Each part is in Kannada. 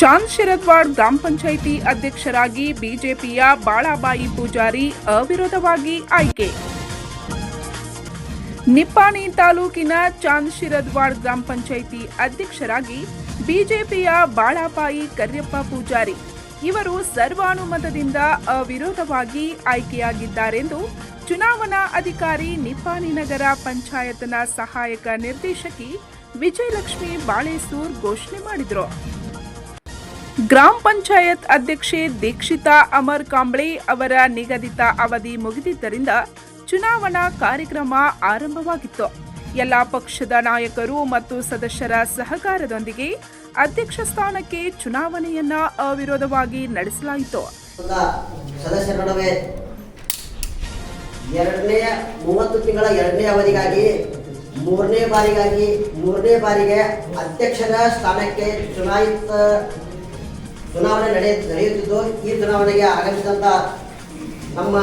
ಚಾಂದ್ ಗ್ರಾಮ ಪಂಚಾಯಿತಿ ಅಧ್ಯಕ್ಷರಾಗಿ ಬಿಜೆಪಿಯ ಬಾಳಾಬಾಯಿ ಪೂಜಾರಿ ಅವಿರೋಧವಾಗಿ ಆಯ್ಕೆ. ನಿಪ್ಪಾಣಿ ತಾಲೂಕಿನ ಚಾಂದ್ ಶಿರದ್ವಾಡ್ ಗ್ರಾಮ ಪಂಚಾಯಿತಿ ಅಧ್ಯಕ್ಷರಾಗಿ ಬಿಜೆಪಿಯ ಬಾಳಾಬಾಯಿ ಕರ್ಯಪ್ಪ ಪೂಜಾರಿ. ಇವರು ಸರ್ವಾನುಮತದಿಂದ ಅವಿರೋಧವಾಗಿ ಆಯ್ಕೆಯಾಗಿದ್ದಾರೆಂದು ಚುನಾವಣಾ ಅಧಿಕಾರಿ ನಿಪ್ಪಾಣಿ ನಗರ ಪಂಚಾಯತ್ನ ಸಹಾಯಕ ನಿರ್ದೇಶಕಿ ವಿಜಯಲಕ್ಷ್ಮಿ ಬಾಳೇಸೂರ್ ಘೋಷಣೆ ಮಾಡಿದರು. ಗ್ರಾಮ ಪಂಚಾಯತ್ ಅಧ್ಯಕ್ಷೆ ದೀಕ್ಷಿತಾ ಅಮರ್ ಕಾಂಬ್ಳೆ ಅವರ ನಿಗದಿತ ಅವಧಿ ಮುಗಿದಿದ್ದರಿಂದ ಚುನಾವಣಾ ಕಾರ್ಯಕ್ರಮ ಆರಂಭವಾಗಿತ್ತು. ಎಲ್ಲ ಪಕ್ಷದ ನಾಯಕರು ಮತ್ತು ಸದಸ್ಯರ ಸಹಕಾರದೊಂದಿಗೆ ಅಧ್ಯಕ್ಷ ಸ್ಥಾನಕ್ಕೆ ಚುನಾವಣೆಯನ್ನ ಅವಿರೋಧವಾಗಿ ನಡೆಸಲಾಯಿತು. ಎರಡನೇ ಮೂವತ್ತು ತಿಂಗಳ ಎರಡನೇ ಅವಧಿಗಾಗಿ, ಮೂರನೇ ಬಾರಿಗಾಗಿ, ಮೂರನೇ ಬಾರಿಗೆ ಅಧ್ಯಕ್ಷರ ಸ್ಥಾನಕ್ಕೆ ಚುನಾಯಿತ ಚುನಾವಣೆ ನಡೆಯ ನಡೆಯುತ್ತಿದ್ದು, ಈ ಚುನಾವಣೆಗೆ ಆಗಮಿಸಿದಂಥ ನಮ್ಮ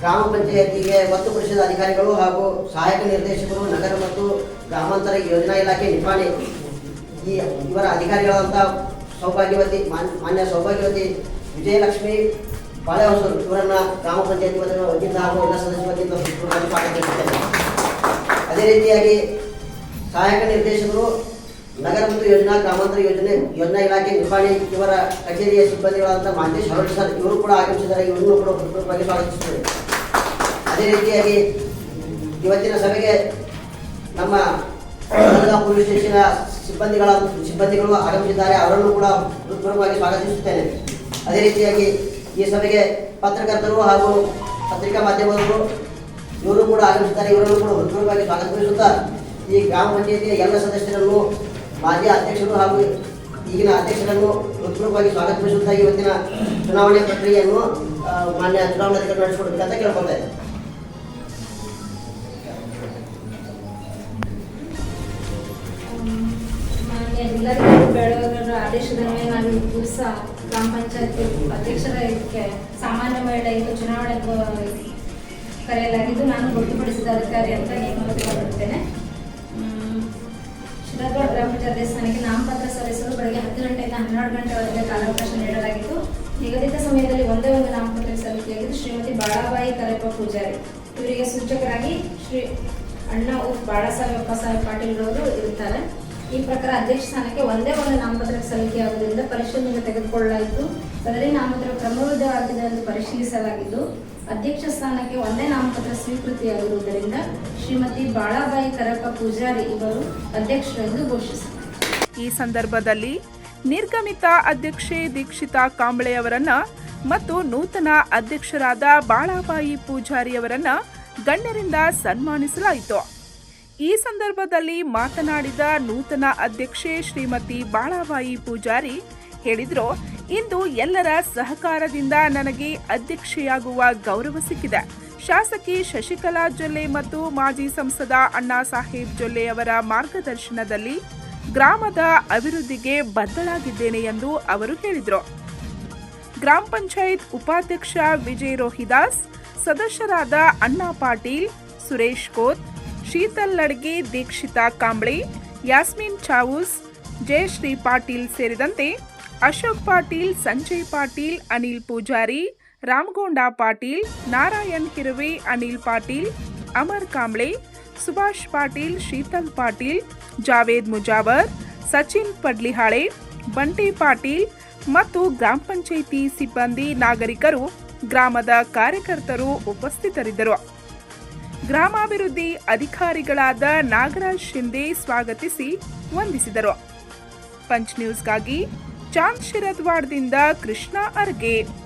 ಗ್ರಾಮ ಪಂಚಾಯತಿಗೆ ಒತ್ತುಪಡಿಸಿದ ಅಧಿಕಾರಿಗಳು ಹಾಗೂ ಸಹಾಯಕ ನಿರ್ದೇಶಕರು, ನಗರ ಮತ್ತು ಗ್ರಾಮಾಂತರ ಯೋಜನಾ ಇಲಾಖೆ ನಿಪಾಣಿ ಈ ಇವರ ಅಧಿಕಾರಿಗಳಾದಂಥ ಸೌಭಾಗ್ಯವತಿ ಮಾನ್- ಮಾನ್ಯ ಸೌಭಾಗ್ಯವತಿ ವಿಜಯಲಕ್ಷ್ಮಿ ಬಾಳೆಹೊಸೂರು ಇವರನ್ನ ಗ್ರಾಮ ಪಂಚಾಯತಿ ವತಿಯಿಂದ ಹಾಗೂ ಎಲ್ಲ ಸದಸ್ಯರ ವತಿಯಿಂದ ಅದೇ ರೀತಿಯಾಗಿ ಸಹಾಯಕ ನಿರ್ದೇಶಕರು ನಗರ ಮತ್ತು ಯೋಜನಾ ಗ್ರಾಮಾಂತರ ಯೋಜನೆ, ಯೋಜನಾ ಇಲಾಖೆ, ನಿರ್ವಹಣೆ ಇವರ ಕಚೇರಿಯ ಸಿಬ್ಬಂದಿಗಳಾದಂಥ ಮಾಂತೇಶ್ ಹರೋಳಿ ಸರ್ ಇವರು ಕೂಡ ಆಗಮಿಸಿದ್ದಾರೆ. ಇವರನ್ನು ಕೂಡ ಹೃತ್ಪೂರ್ವಕವಾಗಿ ಸ್ವಾಗತಿಸುತ್ತೇವೆ. ಅದೇ ರೀತಿಯಾಗಿ ಇವತ್ತಿನ ಸಭೆಗೆ ನಮ್ಮ ಪೊಲೀಸ್ ಸ್ಟೇಷನ್ ಸಿಬ್ಬಂದಿಗಳ, ಸಿಬ್ಬಂದಿಗಳು ಆಗಮಿಸಿದ್ದಾರೆ. ಅವರನ್ನು ಕೂಡ ಹೃತ್ಪೂರ್ವಕವಾಗಿ ಸ್ವಾಗತಿಸುತ್ತೇನೆ. ಅದೇ ರೀತಿಯಾಗಿ ಈ ಸಭೆಗೆ ಪತ್ರಕರ್ತರು ಹಾಗೂ ಪತ್ರಿಕಾ ಮಾಧ್ಯಮದವರು ಇವರು ಕೂಡ ಆಗಮಿಸಿದ್ದಾರೆ. ಇವರನ್ನು ಕೂಡ ಹೃತ್ಪೂರ್ವಕವಾಗಿ ಸ್ವಾಗತಿಸುತ್ತಾ ಈ ಗ್ರಾಮ ಪಂಚಾಯಿತಿಯ ಎಲ್ಲ ಸದಸ್ಯರನ್ನು ಮಾಜಿ ಅಧ್ಯಕ್ಷರು ಹಾಗೂ ಈಗಿನ ಅಧ್ಯಕ್ಷರನ್ನು ಹೃತ್ಪೂರ್ವಕವಾಗಿ ಸ್ವಾಗತಿಸುತ್ತಾ ಇವತ್ತಿನ ಚುನಾವಣೆ ಪ್ರಕ್ರಿಯೆಯನ್ನು ಮಾನ್ಯ ಚುನಾವಣಾಧಿಕಾರಿ ನಡೆಸಿಕೊಡ್ಬೇಕಂತ ಕೇಳ್ಕೊಳ್ತಾ ಜಿಲ್ಲಾಧಿಕಾರಿ ಬೆಳಗಾವಿಯವರ ಆದೇಶದ ಮೇಲೆ ನಾನು ದಿವಸ ಗ್ರಾಮ ಪಂಚಾಯತ್ ಅಧ್ಯಕ್ಷರ ಇದಕ್ಕೆ ಸಾಮಾನ್ಯ ಮಹಿಳೆಯರು ಚುನಾವಣೆ ಗೊ- ಕರೆಯಲಾಗಿದ್ದು ನಾನು ಗೊತ್ತುಪಡಿಸಿದ ಅಧಿಕಾರಿ ಅಂತ ಶಿರಾಗಢ ಗ್ರಾಮ ಪಂಚಾಯತ್ ದೇವಸ್ಥಾನಕ್ಕೆ ನಾಮಪತ್ರ ಸಲ್ಲಿಸಲು ಬೆಳಗ್ಗೆ ಹತ್ತು ಗಂಟೆಯಿಂದ ಹನ್ನೆರಡು ಗಂಟೆವರೆಗೆ ಕಾಲಾವಕಾಶ ನೀಡಲಾಗಿತ್ತು. ನಿಗದಿತ ಸಮಯದಲ್ಲಿ ಒಂದೇ ಒಂದು ನಾಮಪತ್ರ ಸಲ್ಲಿಕೆಯಾಗಿದ್ದು ಶ್ರೀಮತಿ ಬಾಳಾಬಾಯಿ ಕರೆಪ್ಪ ಪೂಜಾರಿ. ಇವರಿಗೆ ಸೂಚಕರಾಗಿ ಶ್ರೀ ಅಣ್ಣ ಉಫ್ ಬಾಳಾಸಾಹೇಬ್ ಸಾಹೇಬ್ ಪಾಟೀಲ್ ಅವರು ಇರುತ್ತಾರೆ. ಈ ಪ್ರಕಾರ ಅಧ್ಯಕ್ಷ ಸ್ಥಾನಕ್ಕೆ ಒಂದೇ ಒಂದು ನಾಮಪತ್ರ ಸಲ್ಲಿಕೆಯಾಗುವುದರಿಂದ ಪರಿಶೀಲನೆಗೆ ತೆಗೆದುಕೊಳ್ಳಲಾಯಿತು. ಸದರಿ ನಾಮಪತ್ರ ಕ್ರಮಬದ್ಧವಾಗಿದೆ ಎಂದು ಪರಿಶೀಲಿಸಲಾಗಿದ್ದು, ಅಧ್ಯಕ್ಷ ಸ್ಥಾನಕ್ಕೆ ಒಂದೇ ನಾಮಪತ್ರ ಸ್ವೀಕೃತಿಯಾಗಿರುವುದರಿಂದ ಶ್ರೀಮತಿ ಬಾಳಾಬಾಯಿ ಕರಪ್ಪ ಪೂಜಾರಿ ಇವರು ಅಧ್ಯಕ್ಷರೆಂದು ಘೋಷಿಸಿದರು. ಈ ಸಂದರ್ಭದಲ್ಲಿ ನಿರ್ಗಮಿತ ಅಧ್ಯಕ್ಷೆ ದೀಕ್ಷಿತಾ ಕಾಂಬ್ಳೆ ಅವರನ್ನ ಮತ್ತು ನೂತನ ಅಧ್ಯಕ್ಷರಾದ ಬಾಳಾಬಾಯಿ ಪೂಜಾರಿಯವರನ್ನ ಗಣ್ಯರಿಂದ ಸನ್ಮಾನಿಸಲಾಯಿತು. ಈ ಸಂದರ್ಭದಲ್ಲಿ ಮಾತನಾಡಿದ ನೂತನ ಅಧ್ಯಕ್ಷೆ ಶ್ರೀಮತಿ ಬಾಳಾಬಾಯಿ ಪೂಜಾರಿ ಹೇಳಿದ್ರು, ಇಂದು ಎಲ್ಲರ ಸಹಕಾರದಿಂದ ನನಗೆ ಅಧ್ಯಕ್ಷೆಯಾಗುವ ಗೌರವ ಸಿಕ್ಕಿದೆ. ಶಾಸಕಿ ಶಶಿಕಲಾ ಜೊಲ್ಲೆ ಮತ್ತು ಮಾಜಿ ಸಂಸದ ಅಣ್ಣಾ ಸಾಹೇಬ್ ಜೊಲ್ಲೆ ಅವರ ಮಾರ್ಗದರ್ಶನದಲ್ಲಿ ಗ್ರಾಮದ ಅಭಿವೃದ್ಧಿಗೆ ಬದ್ಧಳಾಗಿದ್ದೇನೆ ಎಂದು ಅವರು ಹೇಳಿದರು. ಗ್ರಾಮ ಪಂಚಾಯತ್ ಉಪಾಧ್ಯಕ್ಷ ವಿಜಯ್ ರೋಹಿದಾಸ್, ಸದಸ್ಯರಾದ ಅಣ್ಣಾ ಪಾಟೀಲ್, ಸುರೇಶ್ ಕೋತ್ ಶೀತಲ್ ಲಡ್ಗೆ, ದೀಕ್ಷಿತಾ ಕಾಂಬ್ಳೆ, ಯಾಸ್ಮಿನ್ ಚಾವೂಸ್, ಜಯಶ್ರೀ ಪಾಟೀಲ್ ಸೇರಿದಂತೆ ಅಶೋಕ್ ಪಾಟೀಲ್, ಸಂಜಯ್ ಪಾಟೀಲ್, ಅನಿಲ್ ಪೂಜಾರಿ, ರಾಮಗೊಂಡ ಪಾಟೀಲ್, ನಾರಾಯಣ್ ಹಿರುವೆ, ಅನಿಲ್ ಪಾಟೀಲ್, ಅಮರ್ ಕಾಂಬ್ಳೆ, ಸುಭಾಷ್ ಪಾಟೀಲ್, ಶೀತಲ್ ಪಾಟೀಲ್, ಜಾವೇದ್ ಮುಜಾವರ್, ಸಚಿನ್ ಪಡ್ಲಿಹಾಳೆ, ಬಂಟಿ ಪಾಟೀಲ್ ಮತ್ತು ಗ್ರಾಮ ಪಂಚಾಯಿತಿ ಸಿಬ್ಬಂದಿ ನಾಗರಿಕರು, ಗ್ರಾಮದ ಕಾರ್ಯಕರ್ತರು ಉಪಸ್ಥಿತರಿದ್ದರು. ಗ್ರಾಮಾಭಿವೃದ್ಧಿ ಅಧಿಕಾರಿಗಳಾದ ನಾಗರಾಜ್ ಶಿಂದೆ ಸ್ವಾಗತಿಸಿ ವಂದಿಸಿದರು. ಪಂಚ್ ನ್ಯೂಸ್ಗಾಗಿ ಚಾಂದ್ ಶಿರದ್ವಾಡ್ದಿಂದ ಕೃಷ್ಣ ಅರ್ಗೆ.